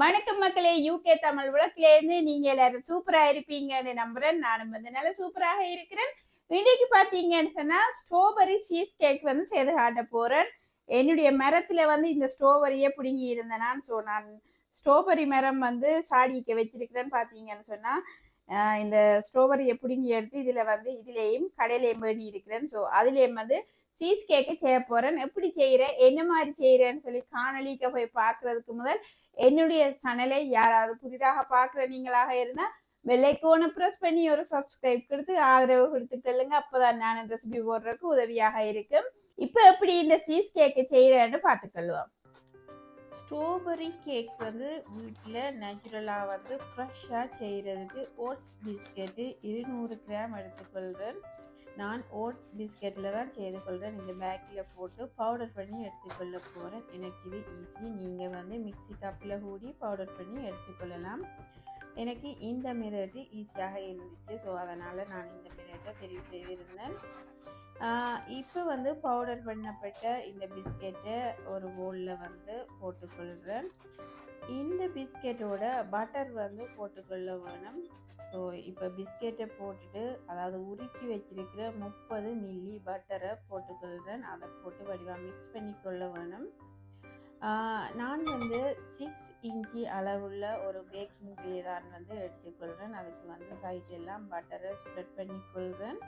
வணக்கம் மக்களே யூகே தமிழ் உலகிலேருந்து நீங்க எல்லாரும் சூப்பரா இருப்பீங்கன்னு நம்புறேன். நானும் வந்து நல்ல சூப்பராக இருக்கிறேன். இன்னைக்கு பாத்தீங்கன்னு சொன்னா ஸ்ட்ராபெரி சீஸ் கேக் வந்து செய்து காட்ட போறேன். என்னுடைய மரத்துல வந்து இந்த ஸ்ட்ராபெரியே பிடுங்கி இருந்தேனான்னு ஸோ நான் ஸ்ட்ராபெரி மரம் வந்து சாடிக்க வச்சிருக்கிறேன்னு பாத்தீங்கன்னு சொன்னா இந்த ஸ்ட்ராபெரியை பிடுங்கி எடுத்து இதுல வந்து இதுலேயும் கடையிலையும் வேண்டி இருக்கிறேன். ஸோ அதுலேயும் வந்து சீஸ் கேக்கை செய்ய போறேன். எப்படி செய்கிறேன் என்ன மாதிரி செய்யறேன்னு சொல்லி காணொலிக்கு போய் பார்க்கறதுக்கு முதல் என்னுடைய சேனலை யாராவது புதிதாக பார்க்குற நீங்களாக இருந்தா வெள்ளைக்கோனை ப்ரெஸ் பண்ணி ஒரு சப்ஸ்கிரைப் கொடுத்து ஆதரவு கொடுத்துக்கொள்ளுங்க அப்போதான் நான் ரெசிபி போடுறதுக்கு உதவியாக இருக்கும். இப்போ எப்படி இந்த சீஸ் கேக்கை செய்யறேன்னு பார்த்துக்கொள்வோம் ஸ்ட்ராபெரி கேக் வந்து வீட்டில் நேச்சுரலாக வந்து ஃப்ரெஷ்ஷாக செய்கிறதுக்கு ஓட்ஸ் பிஸ்கெட்டு இருநூறு கிராம் எடுத்துக்கொள்கிறேன் நான் ஓட்ஸ் பிஸ்கெட்டில் தான் செய்து கொள்கிறேன். இந்த பேக்கில் போட்டு பவுடர் பண்ணி எடுத்துக்கொள்ள போகிறேன். எனக்கு இது ஈஸி. நீங்கள் வந்து மிக்ஸி கப்பில் கூடி பவுடர் பண்ணி எடுத்துக்கொள்ளலாம் எனக்கு இந்த மெதட்டு ஈஸியாக இருந்துச்சு. ஸோ அதனால் நான் இந்த மெதட்டை தெரிவு செய்திருந்தேன். இப்போ வந்து பவுடர் பண்ணப்பட்ட இந்த பிஸ்கெட்டை ஒரு போலில் வந்து போட்டுக்கொள்கிறேன் இந்த பிஸ்கெட்டோட பட்டர் வந்து போட்டுக்கொள்ள வேணும். ஸோ இப்போ பிஸ்கெட்டை போட்டுட்டு அதாவது உருக்கி வச்சிருக்கிற முப்பது மில்லி பட்டரை போட்டுக்கொள்கிறேன் அதை போட்டு வடிவாக மிக்ஸ் பண்ணிக்கொள்ள வேணும். நான் வந்து சிக்ஸ் இன்ச்சி அளவுள்ள ஒரு பேக்கிங் ட்ரே தான் வந்து எடுத்துக்கொள்கிறேன் அதுக்கு வந்து சைட் எல்லாம் பட்டரை ஸ்ப்ரெட் பண்ணிக்கொள்கிறேன்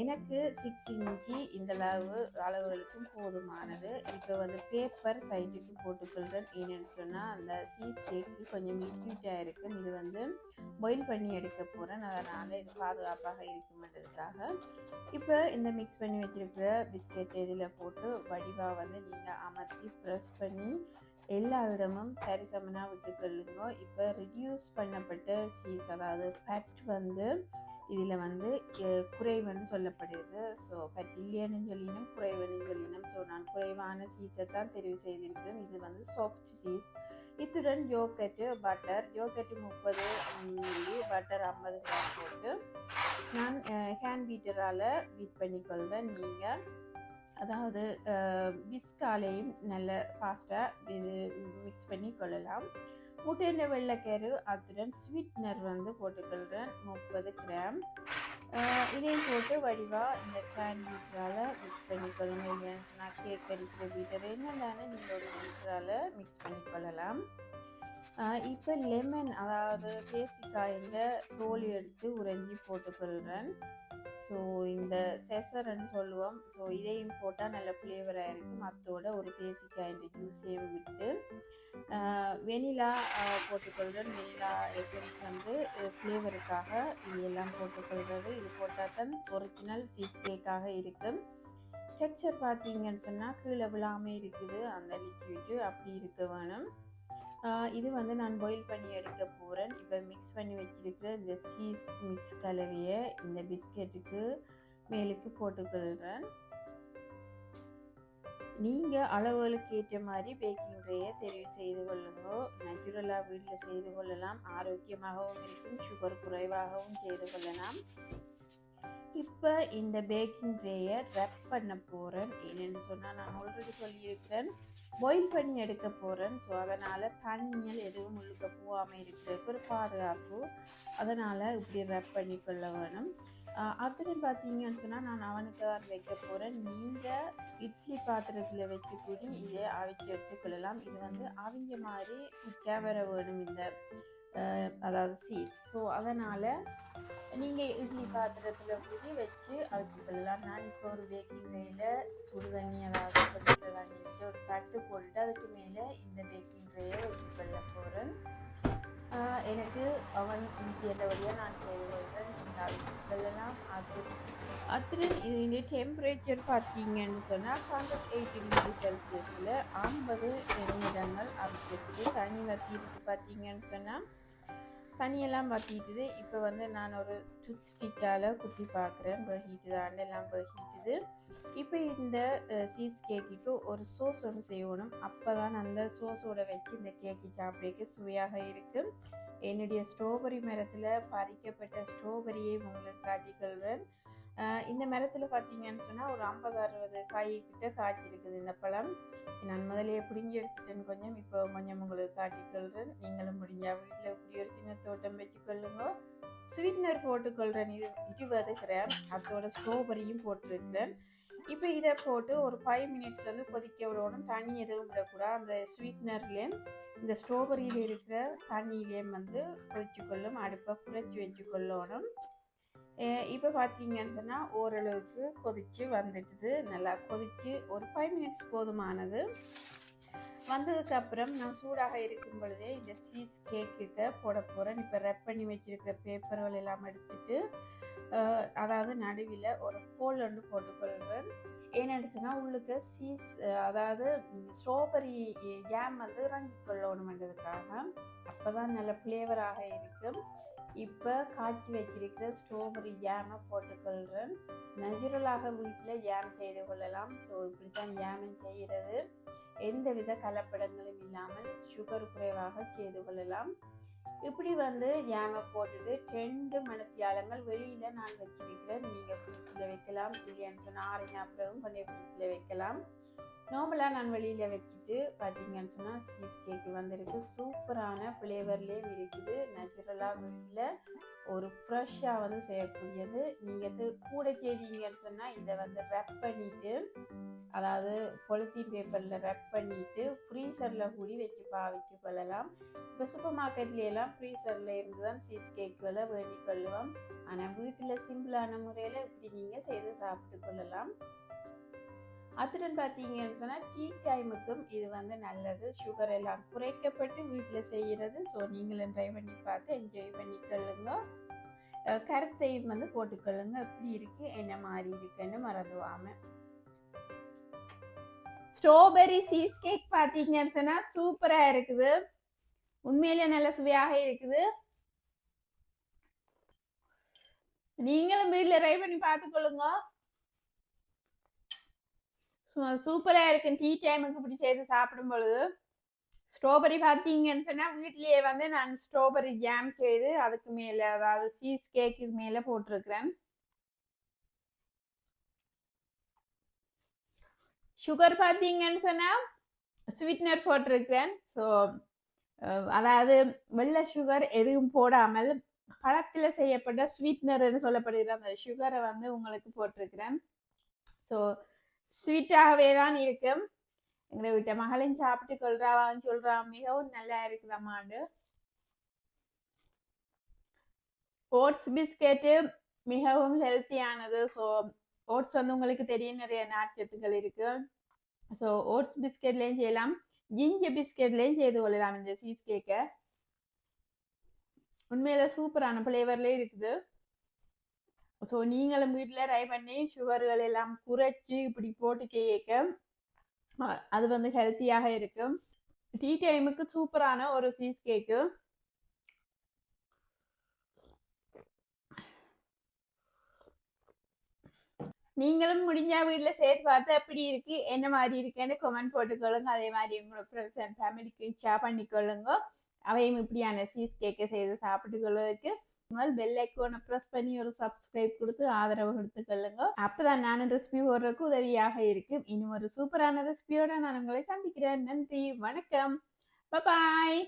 எனக்கு சிக்ஸ் இன்ச்சி இந்த அளவு அளவுகளுக்கும் போதுமானது. இப்போ வந்து பேப்பர் சைட்டுக்கு போட்டுக்கொள்கிறேன் ஏன்னு சொன்னால் அந்த சீஸ் கேக்கு கொஞ்சம் லிக்விட்டாக இருக்கும் இது வந்து பாயில் பண்ணி எடுக்க போகிறேன் அதனால் இது பாதுகாப்பாக இருக்குமென்றதுக்காக. இப்போ இந்த மிக்ஸ் பண்ணி வச்சிருக்கிற பிஸ்கெட் இதில் போட்டு வடிவாக வந்து நீங்கள் அமர்த்தி ப்ரெஸ் பண்ணி எல்லா இடமும் சரி சமனாக விட்டுக்கொள்ளுங்க. இப்போ ரிடியூஸ் பண்ணப்பட்ட சீஸ் அதாவது ஃபேட் வந்து இதில் வந்து குறைவுன்னு சொல்லப்படுது. ஸோ பட் இல்லைன்னு சொல்லினும் குறைவுன்னு சொல்லினும். ஸோ நான் குறைவான சீஸை தான் தெரிவு செய்திருக்கிறேன். இது வந்து சாஃப்ட் சீஸ் இத்துடன் யோகட்டு பட்டர் யோகட்டு முப்பது மில்லி பட்டர் ஐம்பது கிராம் போட்டு நான் ஹேண்ட் பீட்டரால் பீட் பண்ணிக்கொள்கிறேன் நீங்கள் அதாவது விஸ்காலையும் நல்ல ஃபாஸ்ட்டாக இது மிக்ஸ் பண்ணி கொள்ளலாம். முட்டையின் வெள்ளைக்கரு அத்துடன் ஸ்வீட்னர் வந்து போட்டுக்கொள்கிறேன். முப்பது கிராம். இதையும் போட்டு வடிவாக இந்த கேன் பீட்டரால் மிக்ஸ் பண்ணிக்கொள்ளுங்க இல்லைன்னு சொன்னால் கேக் அடிக்கிற பீட்டர் என்னென்னு நீங்கள் ஒரு பீட்டரால் மிக்ஸ் பண்ணிக்கொள்ளலாம் இப்போ லெமன் அதாவது தேசிக்காயில தோல் எடுத்து உறைஞ்சி போட்டுக்கொள்கிறேன் ஸோ இந்த செசர்ன்னு சொல்லுவோம். ஸோ இதையும் போட்டால் நல்ல ஃப்ளேவராக இருக்கும். அத்தோட ஒரு தேசிக்காயின் ஜூஸையும் விட்டு. வெனிலா போட்டுக்கொள்கிறேன் வெனிலா எசன்ஸ் வந்து ஃப்ளேவருக்காக இது எல்லாம் போட்டுக்கொள்கிறது இது போட்டால் தான் ஒரிஜினல் சீஸ் கேக்காக இருக்கும். டெக்ஸ்சர் பார்த்தீங்கன்னு சொன்னால் கீழே விழாமல் இருக்குது. அந்த லிக்விடு அப்படி இருக்க வேணும். இது வந்து நான் பாயில் பண்ணி எடுக்க போகிறேன் இப்போ மிக்ஸ் பண்ணி வச்சிருக்கிற இந்த சீஸ் மிக்ஸ் கலவையை இந்த பிஸ்கெட்டுக்கு மேலுக்கு போட்டுக்கொள்கிறேன் நீங்கள் அளவுகளுக்கு ஏற்ற மாதிரி பேக்கிங் ட்ரேயை தெரிவு செய்து கொள்ளுங்கோ. நேச்சுரலாக வீட்டில் செய்து கொள்ளலாம். ஆரோக்கியமாகவும் இருக்கும். சுகர் குறைவாகவும் செய்து கொள்ளலாம். இப்போ இந்த பேக்கிங் ட்ரேயை ரப் பண்ண போகிறேன் என்னென்னு சொன்னால் நான் ஆல்ரெடி சொல்லியிருக்கிறேன். பாயில் பண்ணி எடுக்க போகிறேன் ஸோ அதனால் தண்ணியல் எதுவும் உள்ளுக்க போகாமல் இருக்கிறதுக்கு ஒரு பாதுகாப்பு. அதனால் இப்படி ரப் பண்ணி கொள்ள வேணும். அப்புறம் பார்த்தீங்கன்னு சொன்னால் நான் அவனுக்கு தான் வைக்க போகிறேன் நீங்கள் இட்லி பாத்திரத்தில் வச்சு கூடி இதை அவிச்சு எடுத்துக்கொள்ளலாம் இது வந்து அவங்க மாதிரி கேமரா வேணும் இந்த அதாவது சீஸ் ஸோ அதனால் நீங்கள் இட்லி பாத்திரத்தில் கூடி வச்சு அழுத்திக்கலாம் நான் இப்போ ஒரு பேக்கிங் ட்ரேயில் சுடு தண்ணி அதாவது கொதிக்கிற ஒரு தட்டு போட்டுட்டு அதுக்கு மேலே இந்த பேக்கிங் ட்ரேயை வச்சுக்கொள்ள போகிறேன் எனக்கு அவன் ஈஸியான வழியாக நான் செய்து கொள்கிறேன் நீங்கள் அவிச்சுக்கொள்ளலாம் அது அத்துடன் இது டெம்பரேச்சர் பார்த்தீங்கன்னு சொன்னால் ஹண்ட்ரட் எயிட்டி டிகிரி செல்சியஸில் ஐம்பது நிமிடங்கள் அமைச்சிருக்கு தண்ணி வத்திருக்கு பார்த்தீங்கன்னு சொன்னால் தண்ணியெல்லாம் வத்திட்டுது இப்போ வந்து நான் ஒரு டூத் ஸ்டிக்கால் குத்தி பார்க்குறேன் பகிட்டு தான் எல்லாம் பகிட்டுது இப்போ இந்த சீஸ் கேக்குக்கு ஒரு சோஸ் ஒன்று செய்யணும். அப்போ தான் அந்த சோஸோட வச்சு இந்த கேக்கு சாப்பிடக்கு சுவையாக இருக்கும் என்னுடைய ஸ்ட்ராபெரி மரத்தில் பறிக்கப்பட்ட ஸ்ட்ராபெரியை உங்களுக்கு காட்டிக்கொள்வேன் இந்த மரத்தில் பார்த்தீங்கன்னு சொன்னால் ஒரு ஐம்பது அறுபது காய் கிட்ட காய்ச்சிருக்குது இந்த பழம். நான் முதலே பிடிங்கி எடுத்துட்டேன் கொஞ்சம். இப்போ கொஞ்சம் உங்களுக்கு காட்டிக்கொள்கிறேன் நீங்களும் முடிஞ்சா வீட்டில் இப்படி ஒரு சின்ன தோட்டம் வச்சுக்கொள்ளுங்க ஸ்வீட்னர் போட்டுக்கொள்கிறேன் இது இருபது கிராம். அதோட ஸ்ட்ராபெரியும் போட்டிருக்கிறேன். இப்போ இதை போட்டு ஒரு ஃபைவ் மினிட்ஸ் வந்து கொதிக்க விடணும். தண்ணி எதுவும் விடக்கூடாது. அந்த ஸ்வீட்னர்லேயும் இந்த ஸ்ட்ராபெரியில் இருக்கிற தண்ணியிலேயும் வந்து கொதிச்சுக்கொள்ளும். அடுப்பை குறைச்சி வச்சுக்கொள்ளணும். இப்போ பார்த்தீங்கன்னு சொன்னால் ஓரளவுக்கு கொதித்து வந்துட்டுது நல்லா கொதிச்சு ஒரு ஃபைவ் மினிட்ஸ் போதுமானது. வந்ததுக்கப்புறம் நான் சூடாக இருக்கும் பொழுதே இந்த சீஸ் கேக்குக்கு போட போகிறேன் இப்போ ரெப் பண்ணி வச்சிருக்கிற பேப்பர்கள் எல்லாம் எடுத்துட்டு அதாவது நடுவில் ஒரு ஹோல் ஒன்று போட்டுக்கொள்கிறேன் ஏன்னு சொன்னால் உள்ளுக்கு சீஸ் அதாவது ஸ்ட்ராபெரி ஜாம் வந்து இறங்கி கொள்ளணுன்றதுக்காக அப்போ தான் நல்ல ஃப்ளேவராக இருக்கும். இப்போ காய்ச்சி வச்சிருக்கிற ஸ்ட்ராபெரி ஜாமை போட்டுக்கொள்கிறேன் நேச்சுரலாக வீட்டில் ஜாம் செய்து கொள்ளலாம். ஸோ இப்படி தான் ஜாமும் செய்கிறது. எந்தவித கலப்படங்களும் இல்லாமல் சுகர் குறைவாக செய்து கொள்ளலாம். இப்படி வந்து ஜாமை போட்டுட்டு ரெண்டு மணத்தியாலங்கள் வெளியில் நான் வச்சிருக்கிறேன். நீங்கள் ஃப்ரிட்ஜில் வைக்கலாம். இல்லைன்னு சொன்னால் ஆரஞ்சு அப்புறம் கொஞ்சம் ஃப்ரிட்ஜில் வைக்கலாம். நார்மலாக நான் வெளியில் வச்சுட்டு பார்த்தீங்கன்னு சொன்னால் சீஸ் கேக்கு வந்திருக்கு சூப்பரான ஃப்ளேவர்லேயும் இருக்குது நேச்சுரலாக வீட்டில் ஒரு ஃப்ரெஷ்ஷாக வந்து செய்யக்கூடியது நீங்கள் இது கூட செய்தீங்கன்னு சொன்னால் இதை வந்து ரப் பண்ணிவிட்டு அதாவது பொலித்தீன் பேப்பரில் ரப் பண்ணிவிட்டு ஃப்ரீசரில் கூடி வச்சு பாவிச்சு கொள்ளலாம் இப்போ சூப்பர் மார்க்கெட்லேயெல்லாம் ஃப்ரீசரில் இருந்து தான் சீஸ் கேக்குகளை வேண்டிக் கொள்ளுவோம் ஆனால் வீட்டில் சிம்பிளான முறையில் இப்படி நீங்கள் செய்து சாப்பிட்டு கொள்ளலாம் அத்துடன் பார்த்தீங்கன்னு சொன்னால் டீ டைமுக்கும் இது வந்து நல்லது. சுகர் எல்லாம் குறைக்கப்பட்டு வீட்டில் செய்கிறது ஸோ நீங்களும் ட்ரை பண்ணி பார்த்து என்ஜாய் பண்ணிக்கொள்ளுங்க கருத்தையும் வந்து போட்டுக்கொள்ளுங்க. எப்படி இருக்குது என்ன மாதிரி இருக்குன்னு மறந்துவாம. ஸ்ட்ராபெரி சீஸ் கேக் பார்த்தீங்கன்னு சொன்னால் சூப்பராக இருக்குது. உண்மையிலே நல்ல சுவையாக இருக்குது. நீங்களும் வீட்டில் ட்ரை பண்ணி பார்த்துக்கொள்ளுங்க. சூப்பராக இருக்கும் டீ டைமுக்கு இப்படி செய்து சாப்பிடும் பொழுது ஸ்ட்ராபெரி பார்த்தீங்கன்னு சொன்னால் வீட்லேயே வந்து நான் ஸ்ட்ராபெரி ஜாம் செய்து அதுக்கு மேலே அதாவது சீஸ் கேக்கு மேலே போட்டிருக்கிறேன். சுகர் பார்த்தீங்கன்னு சொன்னால் ஸ்வீட்னர் போட்டிருக்கிறேன். ஸோ அதாவது வெள்ளை சுகர் எதுவும் போடாமல் பழத்தில் செய்யப்பட்ட ஸ்வீட்னர்னு சொல்லப்படுகிற அந்த சுகரை வந்து உங்களுக்கு போட்டிருக்கிறேன். ஸோ ஸ்வீட்டாகவே தான் இருக்கும். எங்களை விட்ட மகளையும் சாப்பிட்டு கொள்றாவான்னு சொல்றா மிகவும் நல்லா இருக்குதம்மாண்டு ஓட்ஸ் பிஸ்கெட்டு மிகவும் ஹெல்த்தியானது ஸோ ஓட்ஸ் வந்து உங்களுக்கு தெரியும் நிறைய நார்ச்சத்துக்கள் இருக்கு. ஸோ ஓட்ஸ் பிஸ்கெட்லேயும் செய்யலாம். ஜிஞ்சர் பிஸ்கெட்லேயும் செய்து கொள்ளலாம் இந்த சீஸ் கேக்கை உண்மையில சூப்பரான ஃப்ளேவர்லேயே இருக்குது. ஸோ நீங்களும் வீட்டில் ட்ரை பண்ணி சுகர்கள் எல்லாம் குறைச்சி இப்படி போட்டு கேட்க அது வந்து ஹெல்த்தியாக இருக்கும். டீ டைமுக்கு சூப்பரான ஒரு சீஸ் கேக்கு நீங்களும் முடிஞ்சா வீட்டில் சேர்த்து பார்த்து எப்படி இருக்கு என்ன மாதிரி இருக்குன்னு கமெண்ட் போட்டுக்கொள்ளுங்க. அதே மாதிரி உங்களோட ஃப்ரெண்ட்ஸ் அண்ட் ஃபேமிலிக்கு ஷேர் பண்ணிக்கொள்ளுங்க. அவையும் இப்படியான சீஸ் கேக்கை செய்து சாப்பிட்டு கொள்வதற்கு பெல் ஐக்கோனை ப்ரெஸ் பண்ணி ஒரு சப்ஸ்கிரைப் கொடுத்து ஆதரவு கொடுத்துக்கொள்ளுங்க அப்பதான் நானும் ரெசிபி போடுறதுக்கு உதவியாக இருக்கும். இன்னும் ஒரு சூப்பரான ரெசிபியோட நான் உங்களை சந்திக்கிறேன். நன்றி. வணக்கம். பாய்